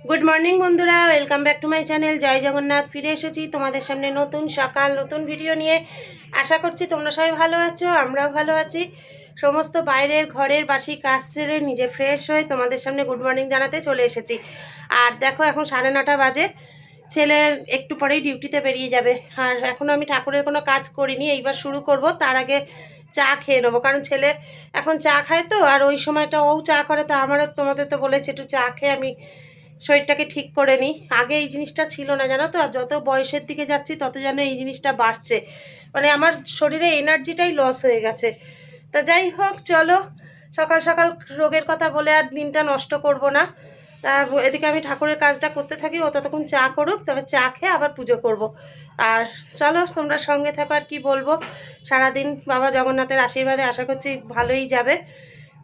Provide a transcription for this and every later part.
Good morning বন্ধুরা। Welcome back to my channel জয় জগন্নাথ, ফিরে এসেছি তোমাদের সামনে নতুন সকাল, নতুন ভিডিও নিয়ে। আশা করছি তোমরা সবাই ভালো আছো, আমরাও ভালো আছি। সমস্ত বাইরের ঘরের বাসি কাজ সেরে নিজে ফ্রেশ হয়ে তোমাদের সামনে গুড মর্নিং জানাতে চলে এসেছি। আর দেখো, এখন সাড়ে নটা বাজে। ছেলের একটু পরেই ডিউটিতে বেরিয়ে যাবে। আর এখনও আমি ঠাকুরের কোনো কাজ করিনি, এইবার শুরু করব। তার আগে চা খেয়ে নেব। কারণ ছেলে এখন চা খায় তো, আর ওই সময়টা ও চা করে, তো আমারও তোমাদের তো বলেছে, একটু চা খেয়ে আমি শরীরটাকে ঠিক করে নিই আগে এই জিনিসটা ছিল না, জানো তো? যত বয়সের দিকে যাচ্ছি, তত যেন এই জিনিসটা বাড়ছে। মানে আমার শরীরে এনার্জিটাই লস হয়ে গেছে। তা যাই হোক, চলো। সকাল সকাল রোগের কথা বলে আর দিনটা নষ্ট করব না। এদিকে আমি ঠাকুরের কাজটা করতে থাকি, ও ততক্ষণ চা করুক, তবে চা খেয়ে আবার পুজো করব। আর চলো, তোমরা সঙ্গে থাকো আর কি বলব। সারাদিন বাবা জগন্নাথের আশীর্বাদে আশা করছি ভালোই যাবে।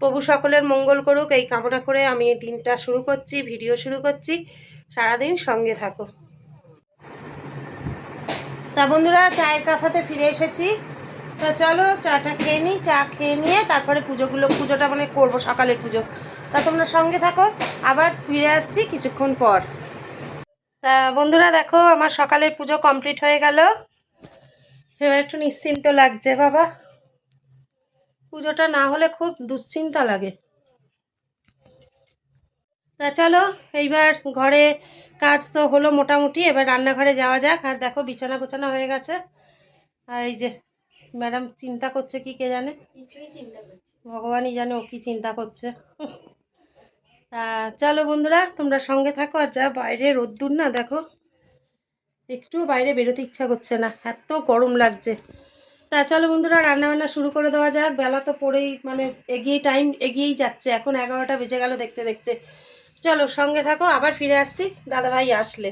প্রভু সকলের মঙ্গল করুক, এই কামনা করে আমি এই দিনটা শুরু করছি, ভিডিও শুরু করছি। সারাদিন সঙ্গে থাকো। তা বন্ধুরা, চায়ের কাফাতে ফিরে এসেছি। তো চলো, চাটা খেয়ে নিই, চা খেয়ে নিয়ে তারপরে পুজোগুলো, পুজোটা মানে করব, সকালের পুজো। তা তোমরা সঙ্গে থাকো, আবার ফিরে আসছি কিছুক্ষণ পর। তা বন্ধুরা, দেখো, আমার সকালের পুজো কমপ্লিট হয়ে গেল। এবার একটু নিশ্চিন্ত লাগছে, বাবা। পুজোটা না হলে খুব দুশ্চিন্তা লাগে। তা চলো এইবার ঘরে কাজ তো হলো মোটামুটি এবার রান্নাঘরে যাওয়া যাক। আর দেখো বিছানা গোছানো হয়ে গেছে। আর এই যে ম্যাডাম চিন্তা করছে কি কে জানে? ভগবানই জানে ও কি চিন্তা করছে। তা চলো বন্ধুরা তোমরা সঙ্গে থাকো। আর যা বাইরে রোদ্দুর না দেখো। একটু বাইরে বেরোতে ইচ্ছা করছে না। এত গরম লাগছে। তা চলো বন্ধুরা রান্না বান্না শুরু করে দেওয়া যাক। বেলা তো পড়েই মানে এগিয়ে টাইম এগিয়েই যাচ্ছে। এখন এগারোটা বেজে গেল দেখতে দেখতে। চলো, সঙ্গে থাকো, আবার ফিরে আসছি। দাদাভাই আসলে।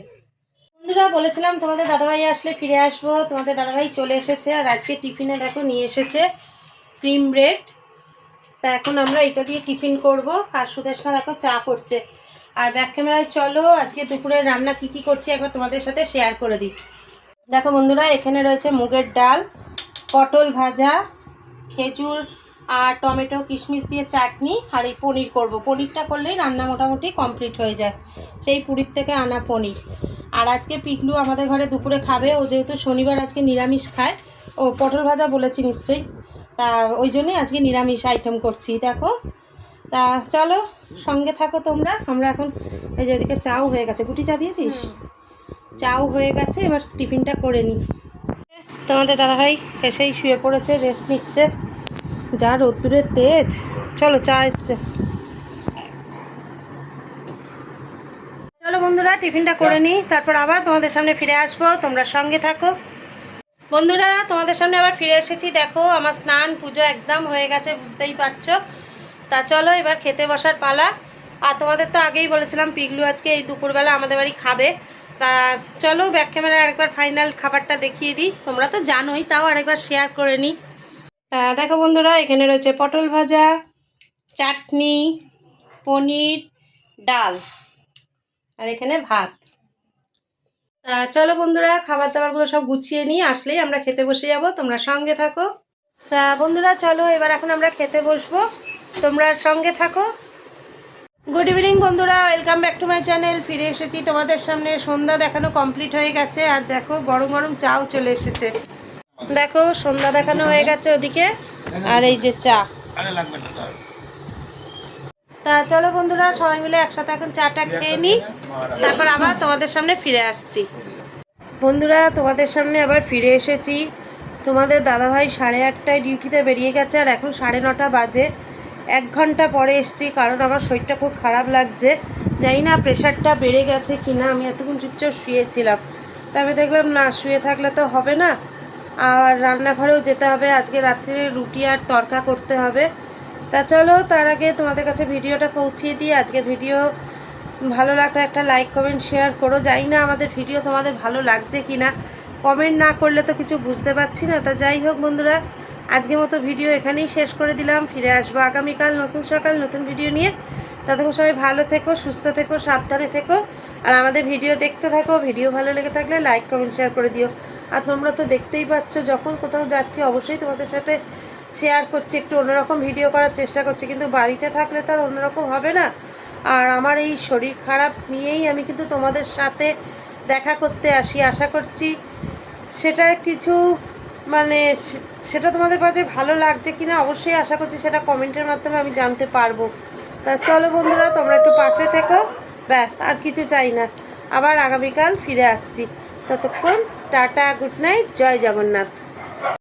বন্ধুরা, বলেছিলাম তোমাদের দাদাভাই আসলে ফিরে আসব। তোমাদের দাদাভাই চলে এসেছে আর আজকে টিফিনে দেখো নিয়ে এসেছে ক্রিম ব্রেড। তা এখন আমরা এটা দিয়ে টিফিন করব। আর সুদেশনা দেখো চা করছে। আর ব্যাক ক্যামেরায় চলো, আজকে দুপুরে রান্না কি কি করছি একবার তোমাদের সাথে শেয়ার করে দিই। দেখো বন্ধুরা, এখানে রয়েছে মুগের ডাল। পটল ভাজা খেজুর আর টমেটো কিশমিশ দিয়ে চাটনি আর এই পনির করব। পনিরটা করলেই রান্না মোটামুটি কমপ্লিট হয়ে যায়। সেই পুরীর থেকে আনা পনির। আর আজকে পিকলু আমাদের ঘরে দুপুরে খাবে। ও যেহেতু শনিবার আজকে নিরামিষ খায় ও পটল ভাজা বলেছি নিশ্চয়ই। তা ওই জন্যই আজকে নিরামিষ আইটেম করছি। দেখো তা চলো সঙ্গে থাকো তোমরা। আমরা এখন এই যেদিকে চাও হয়ে গেছে। গুটি চা দিয়েছিস? চাও হয়ে গেছে এবার টিফিনটা করে নিই তোমাদের দাদাভাই এসেই শুয়ে পড়েছে রেস্ট নিচ্ছে। যা রোদ্দুরের তেজ। চলো চা এসছে। চলো বন্ধুরা টিফিনটা করে নিই তারপর আবার তোমাদের সামনে ফিরে আসব। তোমরা সঙ্গে থাকো। বন্ধুরা তোমাদের সামনে আবার ফিরে এসেছি। দেখো আমার স্নান পুজো একদম হয়ে গেছে বুঝতেই পারছ। তা চলো এবার খেতে বসার পালা। আর তোমাদের তো আগেই বলেছিলাম পিগলু আজকে এই দুপুরবেলা আমাদের বাড়ি খাবে। তা চলো ব্যাক ক্যামেরায় আরেকবার ফাইনাল খাবারটা দেখিয়ে দিই। তোমরা তো জানোই, তাও আরেকবার শেয়ার করে নিই দেখো বন্ধুরা, এখানে রয়েছে পটল ভাজা, চাটনি, পনির, ডাল, আর এখানে ভাত। চলো বন্ধুরা, খাবার দাবারগুলো সব গুছিয়ে নিই। আসলেই আমরা খেতে বসে যাব, তোমরা সঙ্গে থাকো। তা বন্ধুরা, চলো এবার এখন আমরা খেতে বসবো। তোমরা সঙ্গে থাকো। গুড ইভিনিং বন্ধুরা। Welcome back to my channel ফিরে এসেছি তোমাদের সামনে। সন্ধ্যা দেখানো কমপ্লিট হয়ে গেছে। আর দেখো গরম গরম চাও চলে এসেছে। দেখো সন্ধ্যা দেখানো হয়ে গেছে ওদিকে। আর এই যে চা। তা চলো বন্ধুরা সবাই মিলে একসাথে এখন চাটা খেয়ে নিই। তারপর আবার তোমাদের সামনে ফিরে আসছি। বন্ধুরা তোমাদের সামনে আবার ফিরে এসেছি। তোমাদের দাদাভাই সাড়ে আটটায় ডিউটিতে বেরিয়ে গেছে। আর এখন সাড়ে নটা বাজে। এক ঘণ্টা পরে এসছি, কারণ আমার শরীরটা খুব খারাপ লাগছে। জানি না প্রেশারটা বেড়ে গেছে কি না আমি এতক্ষণ চুপচাপ শুয়েছিলাম। তবে দেখলাম না, শুয়ে থাকলে তো হবে না। আর রান্নাঘরেও যেতে হবে, আজকে রাত্রে রুটি আর তরকা করতে হবে। তা চলো, তার আগে তোমাদের কাছে ভিডিওটা পৌঁছিয়ে দিই। আজকে ভিডিও ভালো লাগলে একটা লাইক, কমেন্ট, শেয়ার করো। জানি না আমাদের ভিডিও তোমাদের ভালো লাগছে কি না কমেন্ট না করলে তো কিছু বুঝতে পারছি না। তা যাই হোক বন্ধুরা আজকের মতো ভিডিও এখানেই শেষ করে দিলাম। ফিরে আসব আগামীকাল নতুন সকাল, নতুন ভিডিও নিয়ে। ততক্ষণ সবাই ভালো থেকো, সুস্থ থেকো, সাবধানে থেকো। আর আমাদের ভিডিও দেখতে থাকো। ভিডিও ভালো লেগে থাকলে লাইক কমেন্ট শেয়ার করে দিও। আর তোমরা তো দেখতেই পাচ্ছ, যখন কোথাও যাচ্ছি, অবশ্যই তোমাদের সাথে শেয়ার করছি। একটু অন্যরকম ভিডিও করার চেষ্টা করছি। কিন্তু বাড়িতে থাকলে তো আর অন্যরকম হবে না। আর আমার এই শরীর খারাপ নিয়েই আমি কিন্তু তোমাদের সাথে দেখা করতে আসি, আশা করছি। সেটার কিছু মানে সেটা তোমাদের কাছে ভালো লাগছে কিনা? অবশ্যই আশা করছি সেটা কমেন্টের মাধ্যমে আমি জানতে পারব। তা চলো বন্ধুরা, তোমরা একটু পাশে থেকো। ব্যাস, আর কিছু চাই না। আবার আগামীকাল ফিরে আসছি। ততক্ষণ টাটা, গুড নাইট, জয় জগন্নাথ।